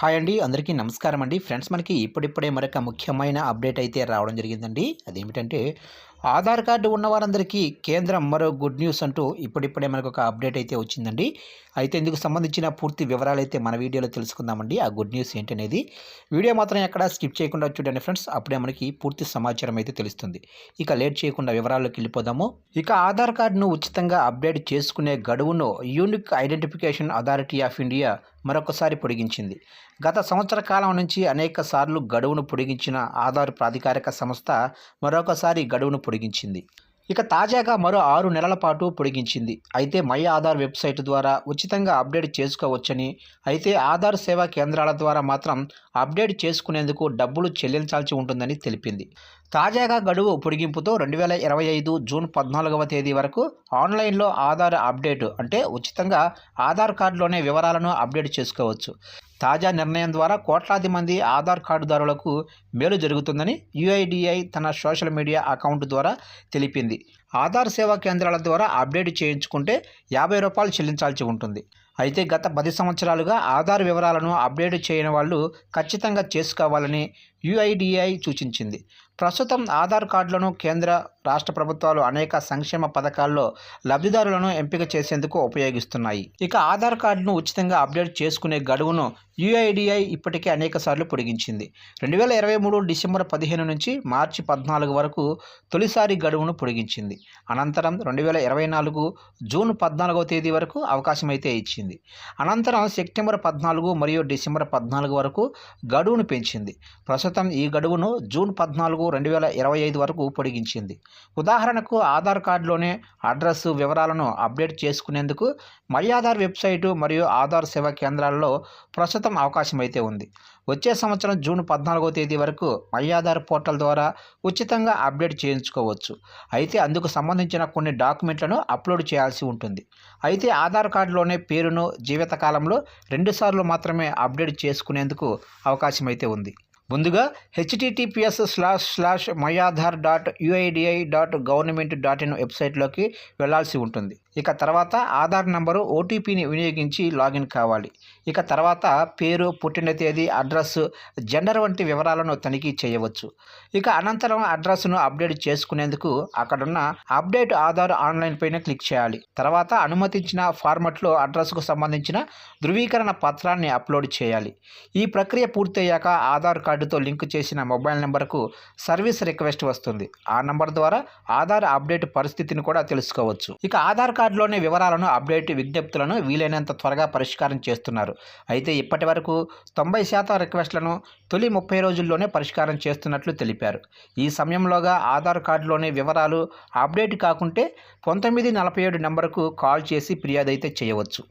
Hi అండి అందరికీ నమస్కారం అండి. ఫ్రెండ్స్ మనకి ఇప్పుడిప్పుడే మరొక ముఖ్యమైన అప్డేట్ అయితే రావడం జరిగిందండి. అదేమిటంటే ఆధార్ కార్డు ఉన్న వారందరికీ కేంద్రం మరో గుడ్ న్యూస్ అంటూ ఇప్పుడిప్పుడే మనకు ఒక అప్డేట్ అయితే వచ్చిందండి. అయితే ఇందుకు సంబంధించిన పూర్తి వివరాలు అయితే మన వీడియోలో తెలుసుకుందామండి. ఆ గుడ్ న్యూస్ ఏంటనేది? వీడియో మాత్రం ఎక్కడ స్కిప్ చేయకుండా చూడండి ఫ్రెండ్స్. అప్పుడే మనకి పూర్తి సమాచారం అయితే తెలుస్తుంది. ఇక లేట్ చేయకుండా వివరాల్లోకి వెళ్ళిపోదాము. ఇక ఆధార్ కార్డును ఉచితంగా అప్డేట్ చేసుకునే గడువును unique identification authority of India మరొకసారి పొడిగించింది. గత సంవత్సర కాలం నుంచి అనేక సార్లు గడువును పొడిగించిన ఆధార్ ప్రాధికారిక సంస్థ మరొకసారి గడువును పొడిగించింది. ఇక తాజాగా మరో ఆరు నెలల పాటు పొడిగించింది. అయితే మై ఆధార్ వెబ్సైట్ ద్వారా ఉచితంగా అప్డేట్ చేసుకోవచ్చని అయితే ఆధార్ సేవా కేంద్రాల ద్వారా మాత్రం అప్డేట్ చేసుకునేందుకు డబ్బులు చెల్లించాల్సి ఉంటుందని తెలిపింది. తాజాగా గడువు పొడిగింపుతో రెండు వేల ఇరవై ఐదు జూన్ పద్నాలుగవ తేదీ వరకు ఆన్లైన్లో ఆధార్ అప్డేట్ అంటే ఉచితంగా ఆధార్ కార్డులోనే వివరాలను అప్డేట్ చేసుకోవచ్చు. తాజా నిర్ణయం ద్వారా కోట్లాది మంది ఆధార్ కార్డుదారులకు మేలు జరుగుతుందని యుఐడిఐ తన సోషల్ మీడియా అకౌంట్ ద్వారా తెలిపింది. ఆధార్ సేవా కేంద్రాల ద్వారా అప్డేట్ చేయించుకుంటే యాభై రూపాయలు చెల్లించాల్సి ఉంటుంది. అయితే గత పది సంవత్సరాలుగా ఆధార్ వివరాలను అప్డేట్ చేయని వాళ్ళు ఖచ్చితంగా చేసుకోవాలని యుఐడిఐ సూచించింది. ప్రస్తుతం ఆధార్ కార్డులను కేంద్ర రాష్ట్ర ప్రభుత్వాలు అనేక సంక్షేమ పథకాల్లో లబ్ధిదారులను ఎంపిక చేసేందుకు ఉపయోగిస్తున్నాయి. ఇక ఆధార్ కార్డును ఉచితంగా అప్డేట్ చేసుకునే గడువును యుఐడిఐ ఇప్పటికే అనేక సార్లు పొడిగించింది. రెండు వేల ఇరవై మూడు డిసెంబర్ పదిహేను నుంచి మార్చి పద్నాలుగు వరకు తొలిసారి గడువును పొడిగించింది. అనంతరం రెండు వేల ఇరవై నాలుగు జూన్ పద్నాలుగవ తేదీ వరకు అవకాశం అయితే పెంచింది. అనంతరం సెప్టెంబర్ పద్నాలుగు మరియు డిసెంబర్ పద్నాలుగు వరకు గడువును పెంచింది. ప్రస్తుతం ఈ గడువును జూన్ పద్నాలుగు రెండు వేల ఇరవై ఐదు వరకు పొడిగించింది. ఉదాహరణకు ఆధార్ కార్డులోనే అడ్రస్ వివరాలను అప్డేట్ చేసుకునేందుకు మై ఆధార్ వెబ్సైటు మరియు ఆధార్ సేవా కేంద్రాల్లో ప్రస్తుతం అవకాశం అయితే ఉంది. వచ్చే సంవత్సరం జూన్ పద్నాలుగో తేదీ వరకు మై ఆధార్ పోర్టల్ ద్వారా ఉచితంగా అప్డేట్ చేయించుకోవచ్చు. అయితే అందుకు సంబంధించిన కొన్ని డాక్యుమెంట్లను అప్లోడ్ చేయాల్సి ఉంటుంది. అయితే ఆధార్ కార్డులోనే పేరును జీవితకాలంలో రెండుసార్లు మాత్రమే అప్డేట్ చేసుకునేందుకు అవకాశం అయితే ఉంది. ముందుగా HTTPS slash slash my Aadhaar dot UIDAI dot government dot in వెబ్సైట్లోకి వెళ్ళాల్సి ఉంటుంది. ఇక తర్వాత ఆధార్ నంబరు ఓటీపీని వినియోగించి లాగిన్ కావాలి. ఇక తర్వాత పేరు పుట్టిన తేదీ అడ్రస్ జెండర్ వంటి వివరాలను తనిఖీ చేయవచ్చు. ఇక అనంతరం అడ్రస్ను అప్డేట్ చేసుకునేందుకు అక్కడున్న అప్డేట్ ఆధార్ ఆన్లైన్ పైన క్లిక్ చేయాలి. తర్వాత అనుమతించిన ఫార్మట్లో అడ్రస్కు సంబంధించిన ధృవీకరణ పత్రాన్ని అప్లోడ్ చేయాలి. ఈ ప్రక్రియ పూర్తయ్యాక ఆధార్ కార్డు కార్డుతో లింక్ చేసిన మొబైల్ నెంబర్కు సర్వీస్ రిక్వెస్ట్ వస్తుంది. ఆ నంబర్ ద్వారా ఆధార్ అప్డేట్ పరిస్థితిని కూడా తెలుసుకోవచ్చు. ఇక ఆధార్ కార్డులోని వివరాలను అప్డేట్ విజ్ఞప్తులను వీలైనంత త్వరగా పరిష్కారం చేస్తున్నారు. అయితే ఇప్పటి వరకు తొంభై శాతం రిక్వెస్ట్లను తొలి ముప్పై రోజుల్లోనే పరిష్కారం చేస్తున్నట్లు తెలిపారు. ఈ సమయంలోగా ఆధార్ కార్డులోని వివరాలు అప్డేట్ కాకుంటే పంతొమ్మిది నలభై ఏడు నెంబర్కు కాల్ చేసి ఫిర్యాదు అయితే చేయవచ్చు.